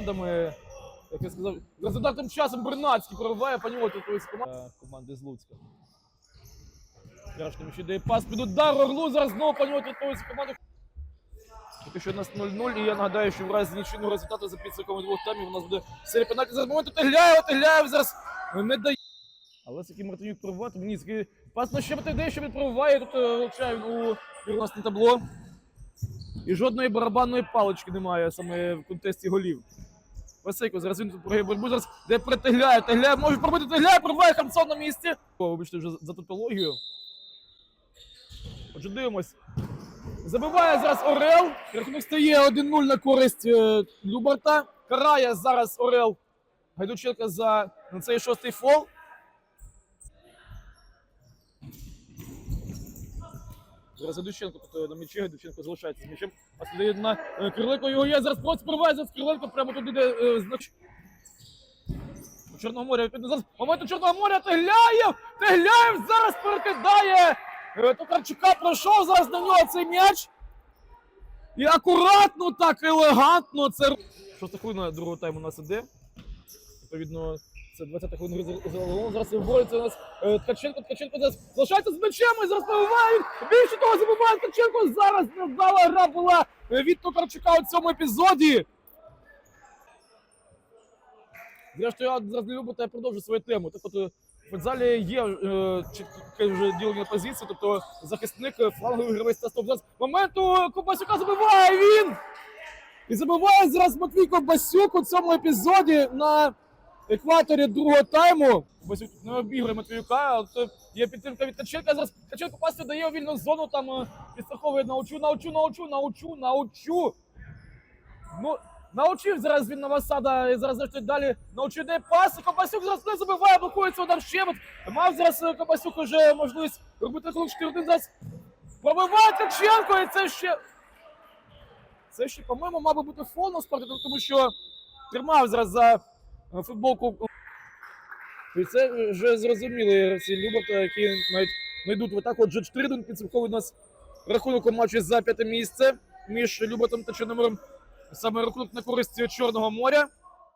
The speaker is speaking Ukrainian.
епізодами, як я сказав, результатом часом Бернацький прориває по нього тут ось команда команди з Луцька. Ярошним ще дає пас під удар Орлу, зараз знову по нього трактується команда. Поки що у нас 0-0, і я нагадаю, що в разі нічийного результату за підсумками двох таймів у нас буде серія пенальті. Зараз момент Тегляєв, Тегляєв зараз не дає. Але яким Мартинюк пробувати, мені такий пас на ще дає, що він пробиває, тут е, влучає у власне табло. І жодної барабанної палички немає саме в контесті голів. Василько, зараз він тут програє боротьбу, зараз де притегляє, тегляє, може пробити, тегляє, пробиває Хамсон на місці. О, вибачте вже за- тавтологію. Отже, дивимось. Забиває зараз Орел. Рахунок стає 1-0 на користь е, Любарта. Карає зараз Орел Гайдученка за на цей шостий фол. Зараз Гайдученко тут е, на м'ячі, Гайдученко залишається з м'ячем. А сюди на е, Кириленко його є. Зараз просто сприває зараз Кириленко прямо туди, де е, знач... У Чорного моря зараз момент у Чорного моря Тегляєв! Тегляєв зараз перекидає! Токарчука пройшов зараз на нього цей м'яч. І акуратно, так елегантно. Це шоста хвилина другого тайму у нас іде. Відповідно, це 20 хвилина загалом. Зараз бореться у нас е, Ткаченко. Ткаченко зараз залишається з м'ячем і зараз пробиває. Більше того, забиває Ткаченко. Зараз невдала гра була е, від Токарчука у цьому епізоді. Зрештою, я зараз не люблю, та я продовжу свою тему. Е, в футзалі є чітке вже ділення позиції, тобто захисник, фланговий гравець та стоп. Зараз моменту Кобасюка забиває він! І забиває зараз Матвій Ковбасюк у цьому епізоді на екваторі другого тайму. Ковбасюк не обігрує Матвіюка, а є підтримка від Ткаченка. Зараз Ткаченко пасі дає вільну зону, там е, підстраховує научу, научу, научу, научу, научу. Ну, научив зараз він Новосада, і зараз зрештою далі научив де пас. Копасюк зараз не забиває, блокується удар щебет. Мав зараз е, Копасюк уже можливість робити рахунок 4-1. Зараз пробиває Ткаченко, і це ще. Це ще, по-моєму, мав би бути фол насправді, тому що тримав зараз за футболку. І це вже зрозуміли гравці Люберта, які навіть не йдуть в атаку. Отже, 4-1 підсумковий нас рахунок у матчі за п'яте місце між Любертом та Чорномором. Саме рахунок на користь Чорного моря.